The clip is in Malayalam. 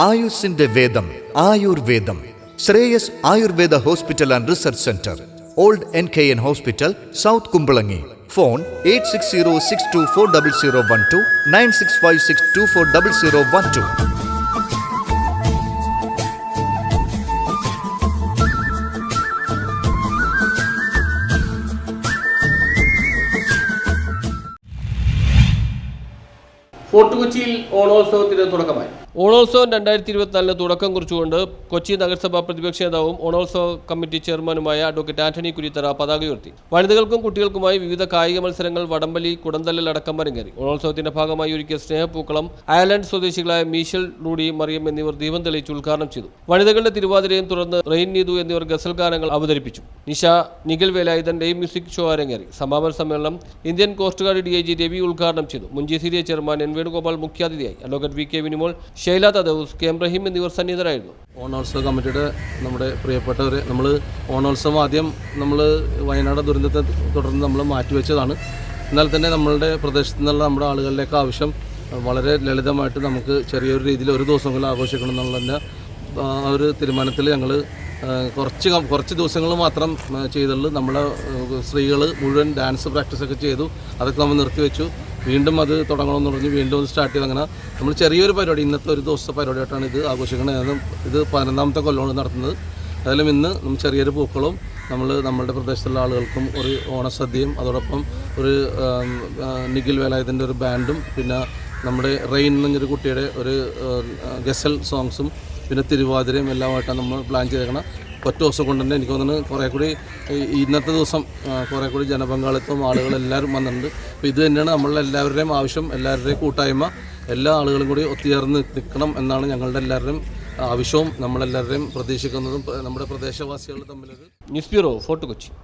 ആയുസിന്റെ വേദം ആയുർവേദം Shreyas Ayurveda hospital and research centre old N K N hospital south Kumbalangi phone eight six zero six two four double zero one two nine six five six two four double zero one two fort കൊച്ചിയിൽ ഓണോത്സവത്തിന് തുടക്കമായി ഓണോത്സവം രണ്ടായിരത്തി ഇരുപത്തിനാലിന് തുടക്കം കുറിച്ചുകൊണ്ട് കൊച്ചി നഗരസഭാ പ്രതിപക്ഷ നേതാവും ഓണോത്സവ കമ്മിറ്റി ചെയർമാനുമായ അഡ്വക്കേറ്റ് ആന്റണി കുരിത്തറ പതാക ഉയർത്തി. വനിതകൾക്കും കുട്ടികൾക്കുമായി വിവിധ കായിക മത്സരങ്ങൾ വടംവലി കുടന്തല്ലൽ അടക്കം അരങ്ങേറി. ഓണോത്സവത്തിന്റെ ഭാഗമായി ഒരുക്കിയ സ്നേഹപൂക്കളം അയർലൻഡ് സ്വദേശികളായ മീഷൽ റൂഡി മറിയം എന്നിവർ ദീപം തെളിയിച്ച് ഉദ്ഘാടനം ചെയ്തു. വനിതകളുടെ തിരുവാതിരയും തുടർന്ന് റെയിൻ നീതു എന്നിവർ ഗസൽ ഗാനങ്ങൾ അവതരിപ്പിച്ചു. Nisha Nikhil Velayudhan day music show അരങ്ങേറി. സമാപന സമ്മേളനം Indian coast guard D I G Ravi ഉദ്ഘാടനം ചെയ്തു. മുൻജി ഡി ചെയർമാൻ എൻ വേണുഗോപാൽ മുഖ്യാതിഥിയായി. Advocate V K Vinimol Shaila Thadous K M Rahim എന്നിവർ സന്നിഹിതരായിരുന്നു. ഓണോത്സവ കമ്മിറ്റിയുടെ നമ്മുടെ പ്രിയപ്പെട്ടവർ നമ്മൾ ഓണോത്സവം ആദ്യം നമ്മൾ വയനാട് ദുരന്തത്തെ തുടർന്ന് നമ്മൾ മാറ്റിവെച്ചതാണ്. എന്നാൽ തന്നെ നമ്മളുടെ പ്രദേശത്തു നിന്നുള്ള നമ്മുടെ ആളുകളിലേക്ക് ആവശ്യം വളരെ ലളിതമായിട്ട് നമുക്ക് ചെറിയൊരു രീതിയിൽ ഒരു ദിവസമെങ്കിലും ആഘോഷിക്കണം എന്നുള്ളതിന്റെ ആ ഒരു തീരുമാനത്തിൽ ഞങ്ങൾ കുറച്ച് കുറച്ച് ദിവസങ്ങൾ മാത്രം ചെയ്തുള്ളൂ. നമ്മളെ സ്ത്രീകൾ മുഴുവൻ ഡാൻസ് പ്രാക്ടീസൊക്കെ ചെയ്തു. അതൊക്കെ നമ്മൾ നിർത്തിവെച്ചു. വീണ്ടും അത് തുടങ്ങണമെന്ന് പറഞ്ഞ് വീണ്ടും ഒന്ന് സ്റ്റാർട്ട് ചെയ്ത് അങ്ങനെ നമ്മൾ ചെറിയൊരു പരിപാടി ഇന്നത്തെ ഒരു ദിവസത്തെ പരിപാടിയായിട്ടാണ് ഇത് ആഘോഷിക്കുന്നത്. ഇത് പതിനൊന്നാമത്തെ കൊല്ലമാണ് നടത്തുന്നത്. അതിലും ഇന്ന് നമ്മൾ ചെറിയൊരു പൂക്കളും നമ്മൾ നമ്മുടെ പ്രദേശത്തുള്ള ആളുകൾക്കും ഒരു ഓണസദ്യയും അതോടൊപ്പം ഒരു നിഖിൽ വേലായുധന്റെ ഒരു ബാൻഡും പിന്നെ നമ്മുടെ റെയിൻ എന്നൊരു കുട്ടിയുടെ ഒരു ഗസൽ സോങ്സും പിന്നെ തിരുവാതിരയും എല്ലാമായിട്ടാണ് നമ്മൾ പ്ലാൻ ചെയ്തേക്കണം. ഒറ്റ ദിവസം കൊണ്ട് തന്നെ എനിക്ക് തോന്നുന്നു കുറേ കൂടി ഇന്നത്തെ ദിവസം കുറേ കൂടി ജനപങ്കാളിത്തവും ആളുകളെല്ലാവരും വന്നിട്ടുണ്ട്. അപ്പോൾ ഇത് തന്നെയാണ് നമ്മളെല്ലാവരുടെയും ആവശ്യം എല്ലാവരുടെയും കൂട്ടായ്മ. എല്ലാ ആളുകളും കൂടി ഒത്തുചേർന്ന് നിൽക്കണം എന്നാണ് ഞങ്ങളുടെ എല്ലാവരുടെയും ആവശ്യവും. നമ്മളെല്ലാവരുടെയും പ്രതീക്ഷിക്കുന്നതും നമ്മുടെ പ്രദേശവാസികൾ തമ്മിലൊരു ന്യൂസ് ബ്യൂറോ ഫോർട്ട് കൊച്ചി.